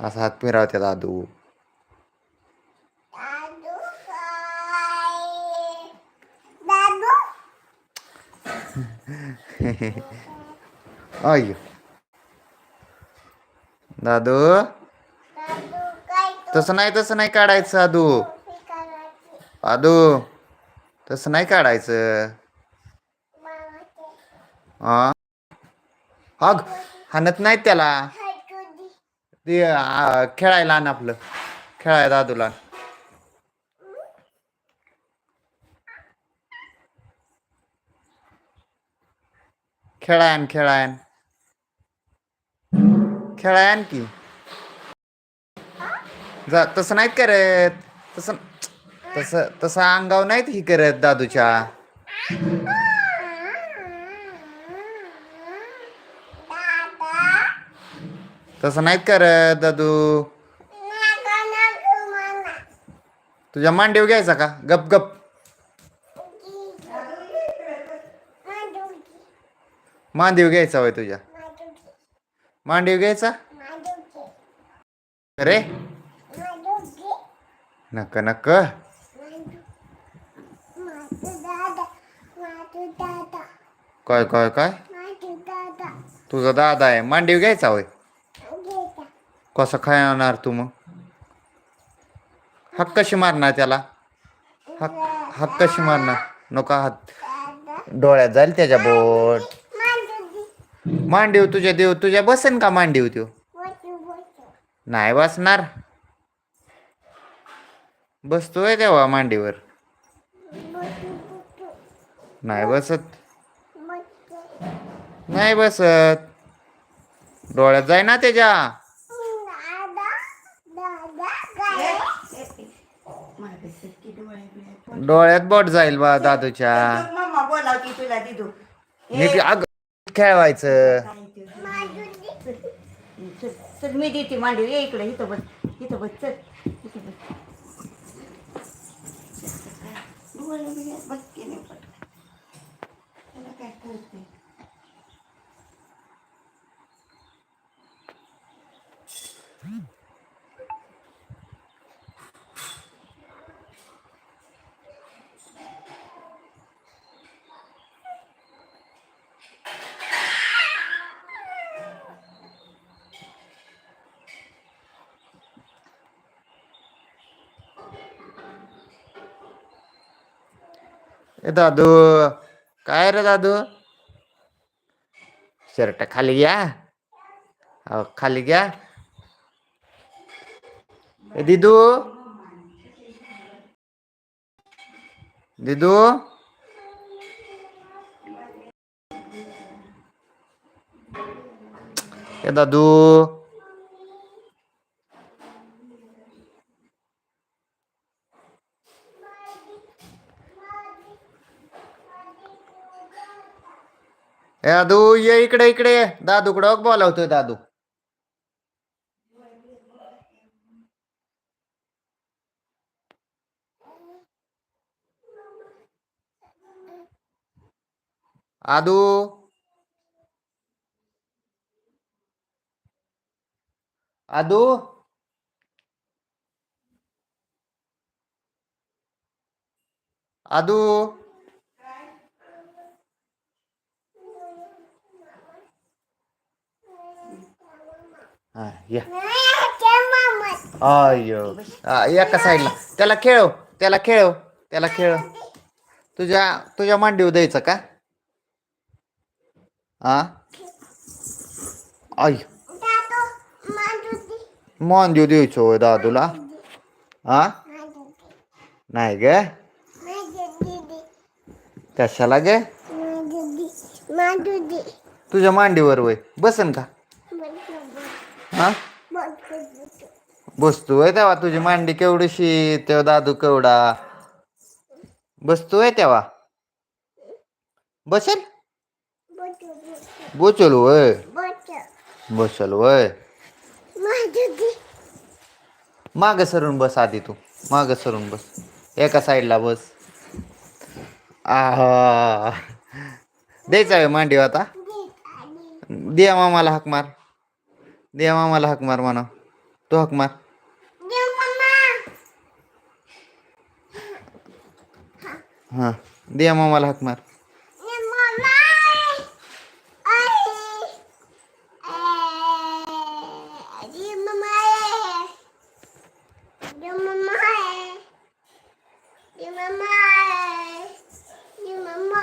असा हात फिरावते दादू दादू काय? दादू? अय दादू? तसं नाही तसं नाही काढायचं करायची दादू तसं नाही काढायचं. हा हग हाणत नाहीत त्याला. ते खेळायला आण आपलं. खेळाय दादूला खेळायन खेळायन खेळायन खेळाय की. जा तसं नाहीत करत. तसं तसं तसं अंगाव नाहीत ही करत दादूच्या दादा तसं नाहीत करत दादू. तुझ्या मांडीव घ्यायचा का? गप गप. मांडीव घ्यायचा होय तुझ्या. मांडीव घ्यायचा? अरे. नक नक. काय काय काय? तुझा दादा आहे. मांडीव घ्यायचा होय. कसं खाणार तू मग? हक्क कशी मारणार त्याला? हक हक्क कशी मारणार? नका हात. डोळ्यात जाईल त्याच्या बोट. मांडीव तुझ्या देव तुझ्या बसेन का मांडीव त्यो? नाही बसणार. बसतोय तेव्हा मांडीवर. नाही बसत. नाही बसत. डोळ्यात जाय ना त्याच्या दादा दादा काय डोळ्यात बोट जाईल बा दादूच्या मम्मा बोलावती तुला दिदू नीट अग खेळवायचं चल चल मी देते मांडीव ये इकडे इथं बस इथं बस चल इथं बस डोळे बिळे बस की नाही पटकन. त्याला काय कळतंय? ए दादू काय रे दादू? शर्ट खाली घ्या. अहो खाली घ्या. ए दिदू. दिदू. ए दादू ए दादू ये इकडे इकडे. दादूकडे बोलावतोय दादू. आदू. आदू. आदू. हा या. हा, एका साईडला? त्याला खेळव त्याला खेळव त्याला खेळव. तुझ्या तुझ्या मांडीव द्यायचं का? हा? अय मादुकी मांडीव द्यायचो होय दादूला. हा? नाही ग. कशाला ग? तुझ्या मांडीवर वय. बसन का? हा? बसतोय तेव्हा तुझी मांडी केवढीशी तेव्हा दादू केवढा? बसतोय तेव्हा? बसेल? बोचल वय बसल वय माग सरून बस आधी तू. माग सरून बस. एका साईडला बस. आहा. द्यायचा मांडीव आता? आणि दे मामाला हाक मार. दे मामाला हाक मार म्हणा. तू हाक मार. हां दिया मामाला हाक मार देव मम्मा आई देव मम्मा देव मम्मा देव मम्मा देव मम्मा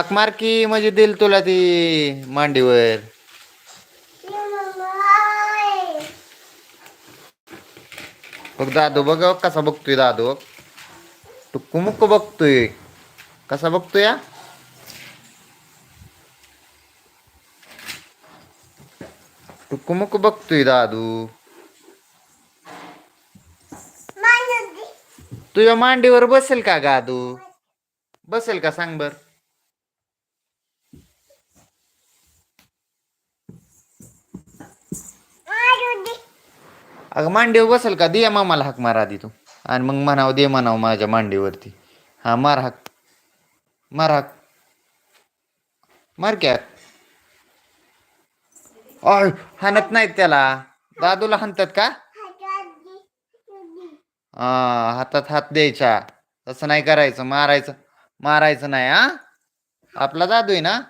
हाक मार की म्हणजे दिल तुला ती मांडीवर? बघ दादू बघ कसा बघतोय दादू. टुक्कू मुक्कू बघतोय. कसा बघतोय? टुक्कू मुक्कू बघतोय दादू. तुझ्या मांडीवर बसेल का गादू बसेल का सांग बर? अगं मांडीवर बसेल का? दे मामाला हाक मार आधी तू. आणि मग म्हणावं दे म्हणावं माझ्या मांडीवरती. हा मार हाक. मार हाक. मार क्या अय हाणत नाहीत त्याला. दादूला हाणतात का? हा हातात हात द्यायचा. तसं नाही करायचं. मारायचं. मारायचं नाही हा? आपला दादू आहे ना?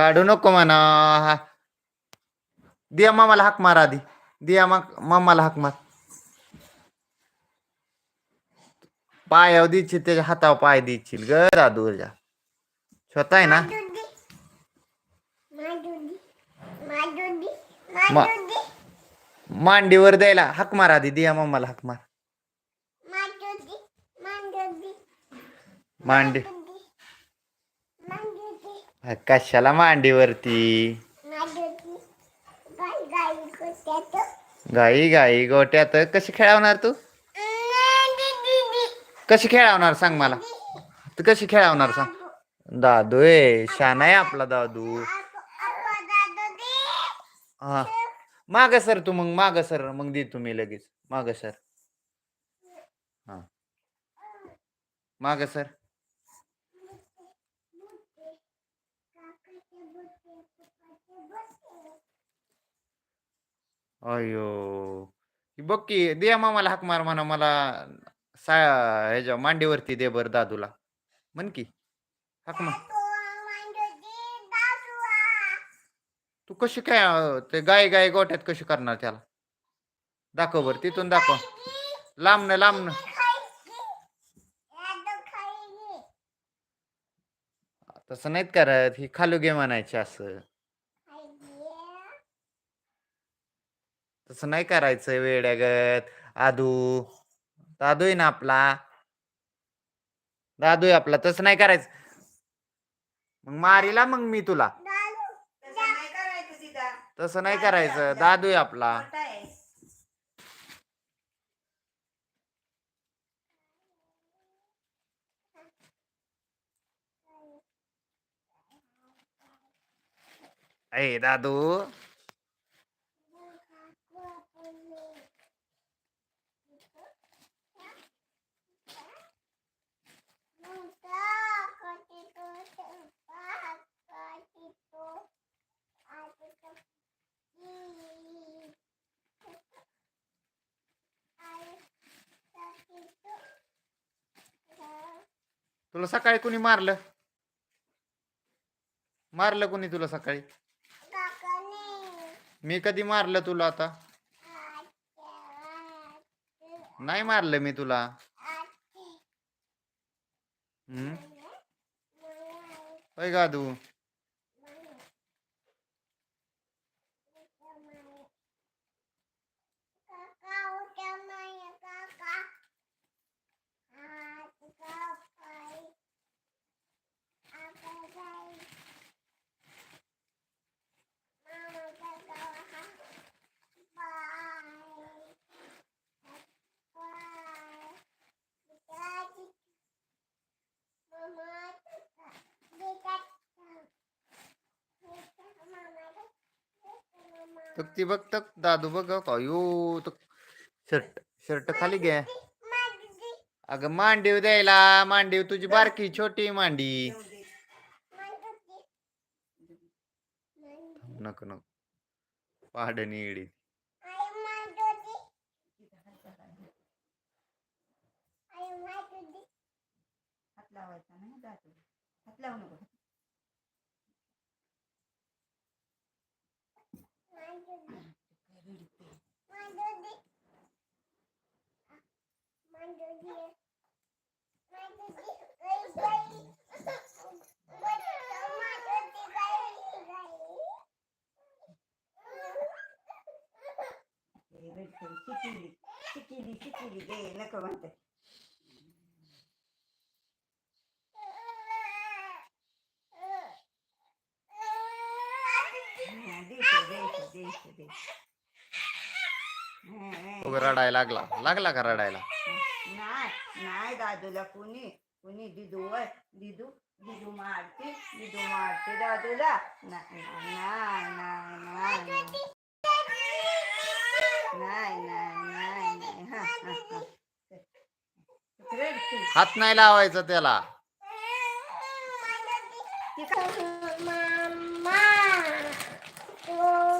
काढू नको म्हणा. दिया मामाला हाक मार आधी. दिया मग मामाला हाक मार. पायावर दिच्छील त्याच्या हातावर पाय दिच्छील ग दादूच्या स्वतः आहे ना? मांडीवर द्यायला हाक मार आधी. दिया मामाला हाक मार. मांडी कशाला मांडीवरती गाई गाई गोट्यात. कशी खेळवणार तू? कशी खेळवणार सांग मला? तू कशी खेळवणार सांग? दादू आहे शाना आहे आपला दादू. हा. माग सर तू मग माग सर. मग दे तुम्ही लगेच. माग सर. हा. माग सर. अयो. ही बघ की दे मामाला हाक मार म्हणा मला सा ह्याच्या मांडीवरती दे बर दादूला. म्हण की हाक मार. तू कशी काय ते गाय गाय गोट्यात कशी करणार त्याला? दाखव बर तिथून दाखव. लांबन लांबन तसं नाहीत करत ही खालू घे म्हणायची असं. तसं नाही करायचं वेड्यागत. आदू दादू आहे ना आपला. दादू आहे आपला तसं नाही करायचं. मग मारीला मग मी तुला. तसं नाही करायचं तिथं. तसं नाही करायचं. दादू आहे आपला. मोठा आहे. ए दादू. तुला सकाळी कुणी मारलं? मारलं कुणी तुला सकाळी? मी कधी मारलं तुला आता? नाही मारलं मी तुला. हम्म? गादू. तर ती बघ तक दादू बघ का? यो शर्ट शर्ट खाली घ्या अगं मांडीव द्यायला मांडीव तुझी बारकी छोटी मांडी. नको नको. पाडणी इडी हात लावायचा नाही जातो. हात लावू नको. Sikili, sikili, sikili, sikili, sikili, sikili, ee, sikili, sikili, ते रडायला लागला. लागला का रडायला? नाही नाही दादूला कुणी कुणी दिदू वर दिदू दिदू मारते दिदू मारते दादूला. नाही नाही नाही हात नाही लावायचं त्याला.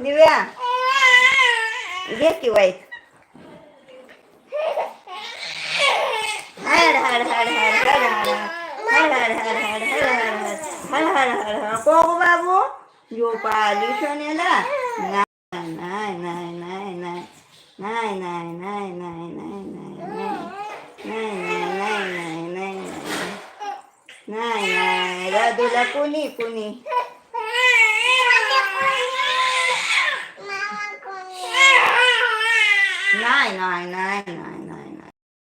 दिव्या घे की वाईट हड हड हड हड हड हड हड हड हड हड हड हड हड हड बाबू यो सोन्याला नाही नाही नाही नाही नाही नाही नाही नाही नाही नाही नाही नाही नाही नाही नाही कुणी कुणी nine nine nine nine